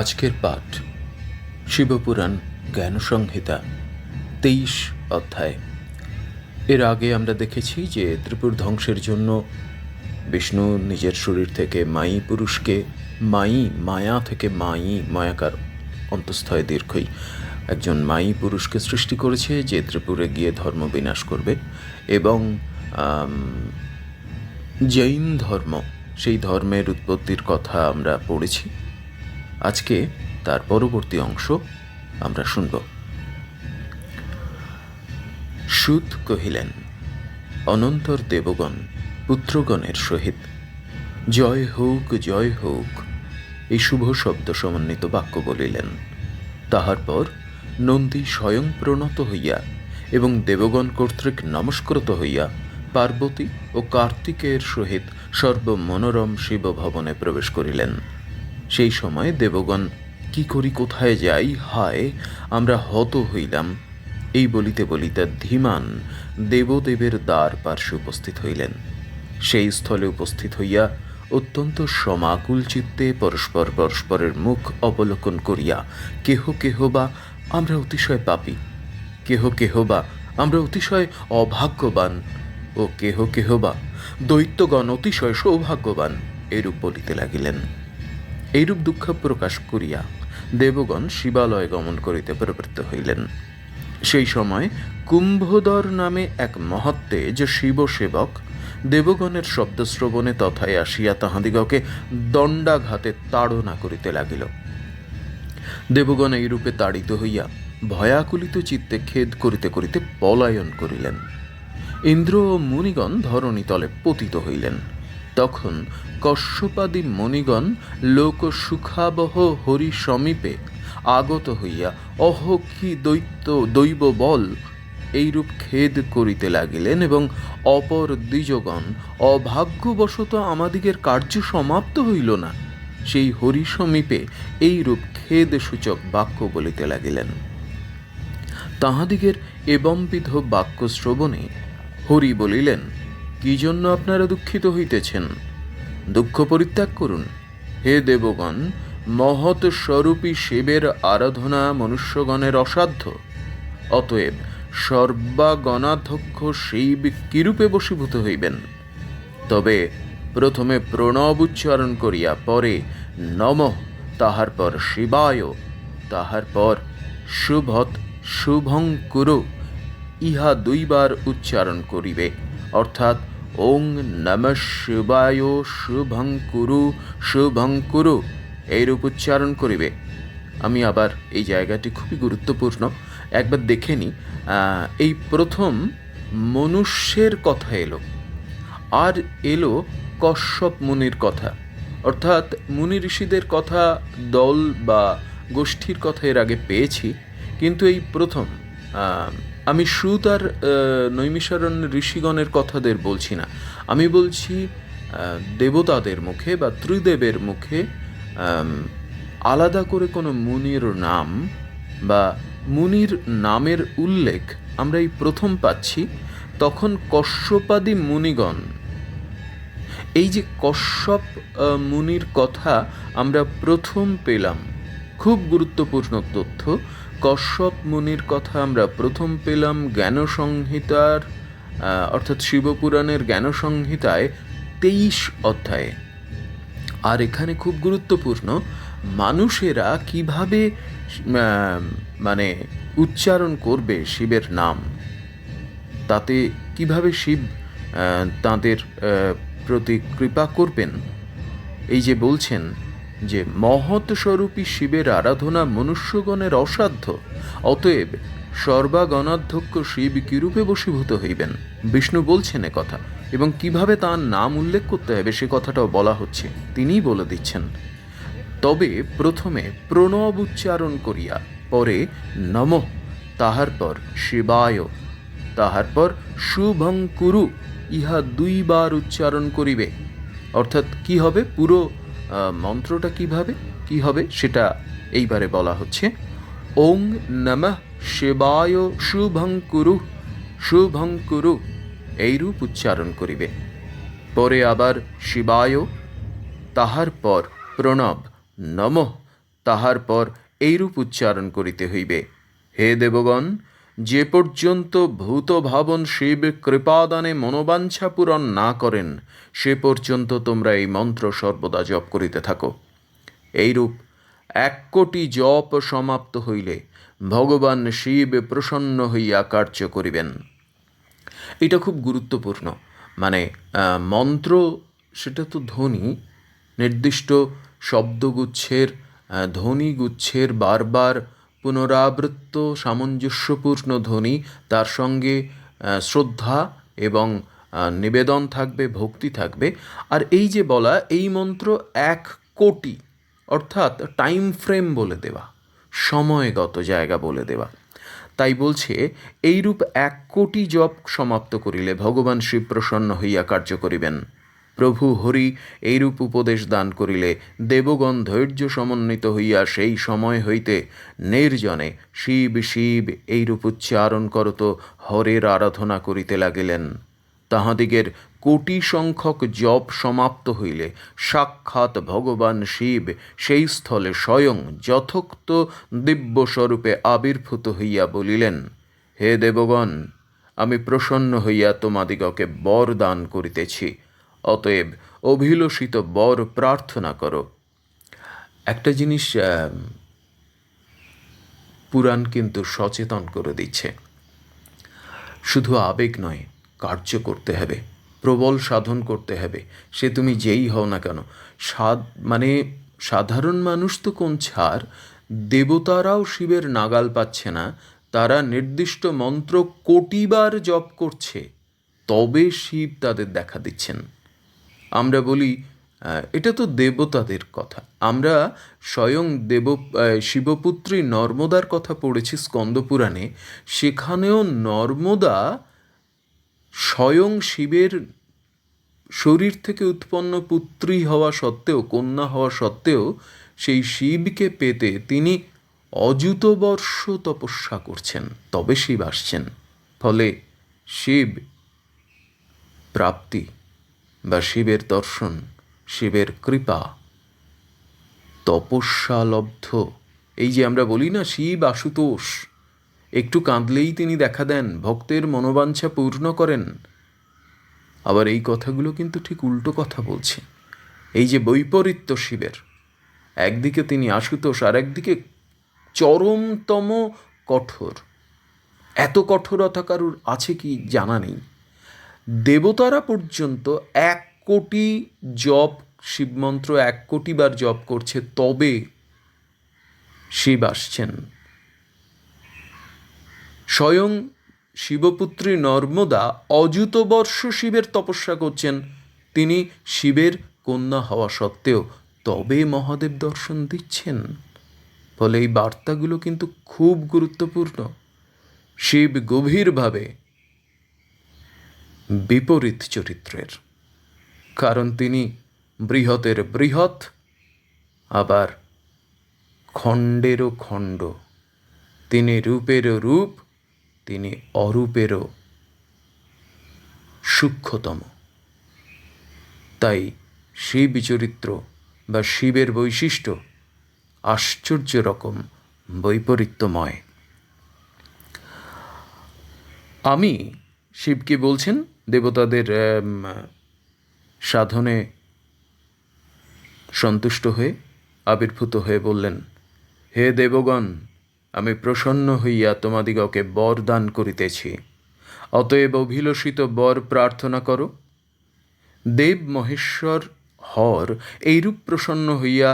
আজকের পাঠ, শিবপুরাণ জ্ঞান সংহিতা, তেইশ অধ্যায়। এর আগে আমরা দেখেছি যে ত্রিপুর ধ্বংসের জন্য বিষ্ণু নিজের শরীর থেকে মাই পুরুষকে মাই মায়া থেকে মাই মায়াকার অন্তঃস্থয় দীর্ঘই একজন মাই পুরুষকে সৃষ্টি করেছে যে ত্রিপুরে গিয়ে ধর্ম বিনাশ করবে এবং জৈন ধর্ম, সেই ধর্মের উৎপত্তির কথা আমরা পড়েছি। আজকে তার পরবর্তী অংশ আমরা শুনব। সুত কহিলেন, অনন্তর দেবগণ, পুত্রগণের সহিত। জয় হোক জয় হোক, এই শুভ শব্দ সমন্বিত বাক্য বলিলেন। তাহার পর নন্দী স্বয়ং প্রণত হইয়া এবং দেবগণ কর্তৃক নমস্কৃত হইয়া পার্বতী ও কার্তিকের সহিত সর্বমনোরম শিব ভবনে প্রবেশ করিলেন। সেই সময় দেবগণ, কি করি, কোথায় যাই? হায়, আমরা হত হইলাম। এই বলিতে বলিতে ধীমান দেবদেবের দ্বার পার্শ্বে উপস্থিত হইলেন। সেই স্থলে উপস্থিত হইয়া অত্যন্ত সমাকুল চিত্তে পরস্পর পরস্পরের মুখ অবলোকন করিয়া কেহ কেহ বা, আমরা অতিশয় পাপী। কেহ কেহ বা, আমরা অতিশয় অভাগ্যবান। ও কেহ কেহ বা, দৈত্যগণ অতিশয় সৌভাগ্যবান। এরূপ বলিতে লাগিলেন। এইরূপ দুঃখ প্রকাশ করিয়া দেবগণ শিবালয়ে গমন করিতে প্রবৃত্ত হইলেন। সেই সময় কুম্ভধর নামে এক মহত্তে যে শিব সেবক দেবগণের শব্দশ্রবণে তথায় আসিয়া তাহাদিগকে দণ্ডাঘাতে তাড়না করিতে লাগিল। দেবগণ এইরূপে তাড়িত হইয়া ভয়াকুলিত চিত্তে খেদ করিতে করিতে পলায়ন করিলেন। ইন্দ্র ও মুনিগণ ধরণীতলে পতিত হইলেন। তখন কশ্যপাদি মণিগণ লোক সুখাবহ হরি সমীপে আগত হইয়া, অহ, কি দৈত্য দৈব বল! এইরূপ খেদ করিতে লাগিলেন এবং অপর দ্বিজগণ, অভাগ্যবশত আমাদিগের কার্য সমাপ্ত হইল না। সেই হরি সমীপে এইরূপ খেদ সূচক বাক্য বলিতে লাগিলেন। তাহাদিগের এবমবিধ বাক্য শ্রবণে হরি বলিলেন কি জন্য আপনারা দুঃখিত হইতেছেন? দুঃখ পরিত্যাগ করুন। হে দেবগণ, মহৎ স্বরূপী শিবের আরাধনা মনুষ্যগণের অসাধ্য। অতএব সর্বাগণাধ্যক্ষ শিব কিরূপে বশীভূত হইবেন? তবে প্রথমে প্রণব উচ্চারণ করিয়া পরে নম, তাহার পর শিবায়, তাহার পর শুভত শুভং কুরু ইহা দুইবার উচ্চারণ করিবে। অর্থাৎ ওং নম শিবায় শুভং কুরু শুভং কুরু। এইরূপ উচ্চারণ করিবে। আমি আবার এই জায়গাটি খুবই গুরুত্বপূর্ণ। একবার দেখে নিই এই প্রথম মনুষ্যের কথা এলো। আর এলো কশ্যপ মুনির কথা। অর্থাৎ মুনি ঋষিদের কথা, দল বা গোষ্ঠীর কথা এর আগে পেয়েছি। কিন্তু এই প্রথম আমি সুত আর নৈমিষারণ্য ঋষিগণের কথাদের বলছি না। আমি বলছি দেবতাদের মুখে বা ত্রিদেবের মুখে আলাদা করে কোনো মুনির নাম বা মুনির নামের উল্লেখ আমরা এই প্রথম পাচ্ছি, তখন কশ্যপাদি মুনিগণ। এই যে কশ্যপ মুনির কথা আমরা প্রথম পেলাম। খুব গুরুত্বপূর্ণ তথ্য। কশ্যপ মুনির কথা আমরা প্রথম পেলাম জ্ঞান সংহিতার অর্থাৎ শিবপুরাণের জ্ঞান সংহিতায় তেইশ অধ্যায়ে। আর এখানে খুব গুরুত্বপূর্ণ, মানুষেরা কীভাবে মানে উচ্চারণ করবে শিবের নাম? তাতে কীভাবে শিব তাঁদের প্রতি কৃপা করবেন? এই যে বলছেন যে মহৎ স্বরূপী শিবের আরাধনা মনুষ্যগণের অসাধ্য, অতএব সর্বাগণাধ্যক্ষ শিব কিরূপে বশীভূত হইবেন? বিষ্ণু বলছেন কথা, এবং কীভাবে তার নাম উল্লেখ করতে হবে সে কথাটাও বলা হচ্ছে, তিনিই বলে দিচ্ছেন। তবে প্রথমে প্রণব উচ্চারণ করিয়া, পরে নম, তাহার পর শিবায়, তাহার পর শুভং কুরু ইহা দুইবার উচ্চারণ করিবে। অর্থাৎ কি হবে? পুরো মন্ত্রটা কীভাবে? কি হবে? সেটা এইবারে বলা হচ্ছে। ওং নমঃ শিবায় শুভং শুভঙ্কুরু এইরূপ উচ্চারণ করিবে। পরে আবার শিবায়, তাহার পর প্রণব, নমঃ, তাহার পর এইরূপ উচ্চারণ করিতে হইবে। হে দেবগণ যে পর্যন্ত ভূত ভাবন শিব কৃপাদানে মনোবাঞ্ছা পূরণ না করেন, সে পর্যন্ত তোমরা এই মন্ত্র সর্বদা জপ করিতে থাকো। এইরূপ এক কোটি জপ সমাপ্ত হইলে ভগবান শিব প্রসন্ন হইয়া কার্য করিবেন। এটা খুব গুরুত্বপূর্ণ। মানে মন্ত্র সেটা তো ধ্বনি, নির্দিষ্ট শব্দগুচ্ছের ধ্বনিগুচ্ছের বারবার পুনরাবৃত্ত, সামঞ্জস্যপূর্ণ ধ্বনি, তার সঙ্গে শ্রদ্ধা এবং নিবেদন থাকবে, ভক্তি থাকবে। আর এই যে বলা, এই মন্ত্র এক কোটি, অর্থাৎ টাইম ফ্রেম বলে দেওয়া, সময়গত জায়গা বলে দেওয়া। তাই বলছে, এইরূপ এক কোটি জপ সমাপ্ত করিলে ভগবান শিব প্রসন্ন হইয়া কার্য করিবেন। প্রভু হরি এইরূপ উপদেশ দান করিলে দেবগণ ধৈর্য সমন্বিত হইয়া সেই সময় হইতে নির্জনে শিব শিব এইরূপ উচ্চারণ করত হরের আরাধনা করিতে লাগিলেন। তাহাদিগের কোটি সংখ্যক জপ সমাপ্ত হইলে সাক্ষাৎ ভগবান শিব সেই স্থলে স্বয়ং যথোক্ত দিব্যস্বরূপে আবির্ভূত হইয়া বলিলেন, হে দেবগণ, আমি প্রসন্ন হইয়া তোমাদিগকে বর দান করিতেছি। অতএব অভিলষিত বর প্রার্থনা করো। একটা জিনিস পুরাণ কিন্তু সচেতন করে দিচ্ছে। শুধু আবেগ নয়, কার্য করতে হবে, প্রবল সাধন করতে হবে। সে তুমি যেই হও না কেন সাদ মানে সাধারণ মানুষ তো কোন ছাড়, দেবতারাও শিবের নাগাল পাচ্ছে না, তারা নির্দিষ্ট মন্ত্র কোটিবার জপ করছে, তবে শিব তাদের দেখা দিচ্ছেন। আমরা বলি এটা তো দেবতাদের কথা। আমরা স্বয়ং দেব শিবপুত্রী নর্মদার কথা পড়েছি স্কন্দপুরাণে সেখানেও নর্মদা স্বয়ং শিবের শরীর থেকে উৎপন্ন পুত্রী হওয়া সত্ত্বেও, কন্যা হওয়া সত্ত্বেও, সেই শিবকে পেতে তিনি অযুত বর্ষ তপস্যা করছেন, তবে শিব আসছেন। ফলে শিব প্রাপ্তি। বা শিবের দর্শন, শিবের কৃপা, তপস্যালব্ধ। এই যে আমরা বলি না, শিব আশুতোষ, একটু কাঁদলেই তিনি দেখা দেন, ভক্তের মনোবাঞ্ছা পূর্ণ করেন। আবার এই কথাগুলো কিন্তু ঠিক উল্টো কথা বলছে। এই যে বৈপরীত্য শিবের, একদিকে তিনি আশুতোষ আর একদিকে চরমতম কঠোর। এত কঠোরতা কারুর আছে কি জানা নেই। দেবতারা পর্যন্ত এক কোটি জপ শিবমন্ত্র, এক কোটি বার জপ করছে, তবে শিব আসছেন। স্বয়ং শিবপুত্রী নর্মদা অযুতবর্ষ শিবের তপস্যা করছেন। তিনি শিবের কন্যা হওয়া সত্ত্বেও তবে মহাদেব দর্শন দিচ্ছেন। ফলে এই বার্তাগুলো কিন্তু খুব গুরুত্বপূর্ণ। শিব গভীরভাবে বিপরীত চরিত্রের। কারণ তিনি বৃহতের বৃহৎ, আবার খণ্ডেরও খণ্ড। তিনি রূপেরও রূপ, তিনি অরূপেরও সূক্ষ্মতম। তাই শিব চরিত্র বা শিবের বৈশিষ্ট্য আশ্চর্য রকম, বৈপরীত্যময়। আমি শিবকে বলছেন দেবতাদের সাধনে সন্তুষ্ট হয়ে আবির্ভূত হয়ে বললেন, হে দেবগণ, আমি প্রসন্ন হইয়া তোমাদিগকে বর দান করিতেছি। অতএব অভিলষিত বর প্রার্থনা করো। দেব মহেশ্বর হর, এইরূপ প্রসন্ন হইয়া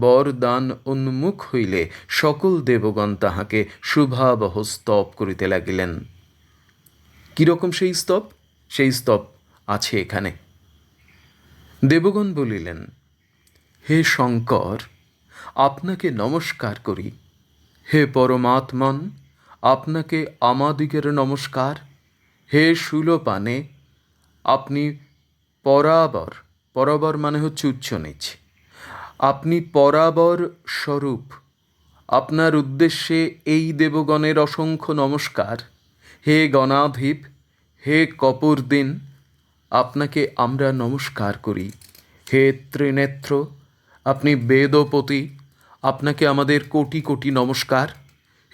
বর দান উন্মুখ হইলে সকল দেবগণ তাহাকে শুভাবহ স্তব করিতে লাগিলেন। কীরকম সেই স্তব? সেই স্তব আছে এখানে। দেবগণ বলিলেন, হে শঙ্কর, আপনাকে নমস্কার করি। হে পরমাত্মন, আপনাকে আমাদিগের নমস্কার। হে শূলপানে আপনি পরাবর পরাবর মানে হচ্ছে উচ্চ নিচ। আপনি পরাবর স্বরূপ। আপনার উদ্দেশ্যে এই দেবগণের অসংখ্য নমস্কার। হে গণাধীপ হে কপুরদিন আপনাকে আমরা নমস্কার করি। হে ত্রিনেত্র, আপনি বেদপতি, আপনাকে আমাদের কোটি কোটি নমস্কার।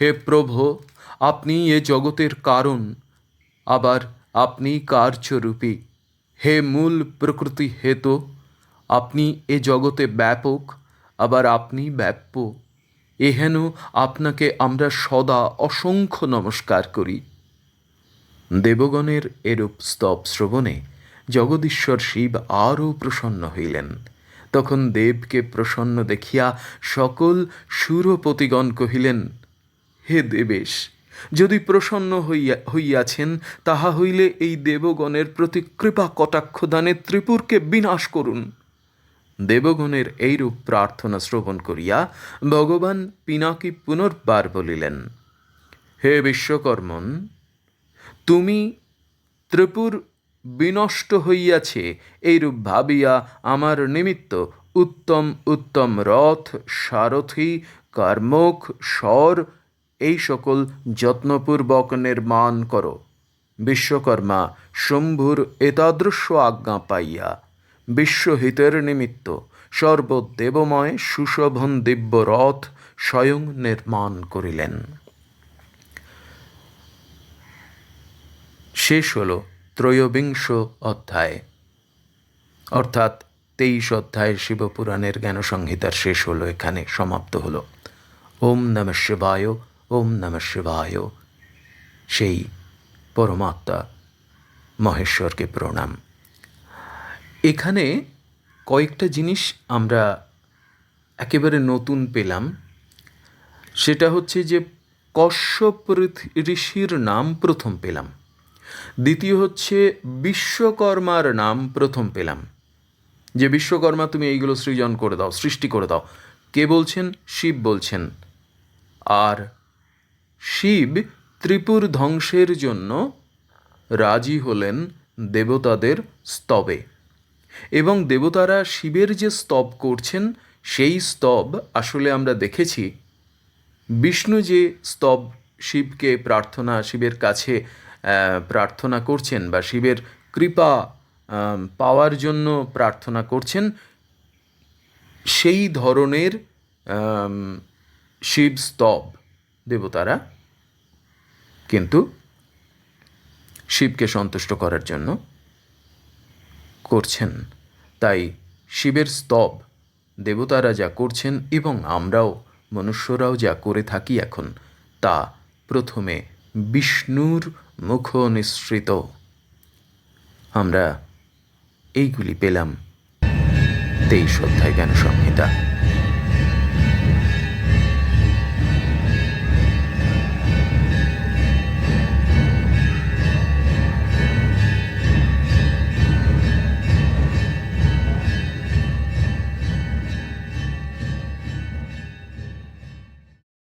হে প্রভু, আপনি এ জগতের কারণ, আবার আপনি কার্যরূপী। হে মূল প্রকৃতি হেতু, আপনি এ জগতে ব্যাপক, আবার আপনি ব্যাপ্য। এহেন আপনাকে আমরা সদা অসংখ্য নমস্কার করি। দেবগণের এরূপ স্তব শ্রবণে জগদীশ্বর শিব আরও প্রসন্ন হইলেন। তখন দেবকে প্রসন্ন দেখিয়া সকল সুরপতিগণ কহিলেন, হে দেবেশ, যদি প্রসন্ন হইয়া, হইয়াছেন, তাহা হইলে এই দেবগণের প্রতি কৃপা কটাক্ষ দানে ত্রিপুরকে বিনাশ করুন। দেবগণের এইরূপ প্রার্থনা শ্রবণ করিয়া ভগবান পিনাকি পুনর্বার বলিলেন, হে বিশ্বকর্মন তুমি ত্রিপুর বিনষ্ট হইয়াছে, এইরূপ ভাবিয়া আমার নিমিত্ত উত্তম উত্তম রথ, সারথি কর্মক স্বর, এই সকল যত্নপূর্বক নির্মাণ করো। বিশ্বকর্মা শম্ভুর এতাদৃশ্য আজ্ঞা পাইয়া, বিশ্বহিতের নিমিত্ত সর্বদেবময় সুশোভন দিব্য রথ স্বয়ং নির্মাণ করিলেন। শেষ হল ত্রয়োবিংশ অধ্যায়। অর্থাৎ তেইশ অধ্যায় শিবপুরাণের জ্ঞানসংহিতার শেষ হলো, এখানে সমাপ্ত হলো। ওম নম শিবায়, ওম নম শিবায়। সেই পরমাত্মা মহেশ্বরকে প্রণাম। এখানে কয়েকটা জিনিস আমরা একেবারে নতুন পেলাম। সেটা হচ্ছে যে কশ্যপ ঋষির নাম প্রথম পেলাম। দ্বিতীয় হচ্ছে বিশ্বকর্মার নাম প্রথম পেলাম। যে বিশ্বকর্মা তুমি এইগুলো সৃজন করে দাও, সৃষ্টি করে দাও। কে বলছেন? শিব বলছেন। আর শিব ত্রিপুর ধ্বংসের জন্য রাজি হলেন দেবতাদের স্তবে। এবং দেবতারা শিবের যে স্তব করছেন, সেই স্তব আসলে আমরা দেখেছি। বিষ্ণু যে স্তব শিবকে প্রার্থনা, শিবের কাছে প্রার্থনা করছেন বা শিবের কৃপা পাওয়ার জন্য প্রার্থনা করছেন, সেই ধরনের শিব স্তব দেবতারা কিন্তু শিবকে সন্তুষ্ট করার জন্য করছেন। তাই শিবের স্তব দেবতারা যা করছেন এবং আমরাও, মনুষ্যরাও যা করে থাকি এখন, তা প্রথমে বিষ্ণুর মুখ নিঃসৃত আমরা এইগুলি পেলাম। তেইশ অধ্যায় জ্ঞান সংহিতা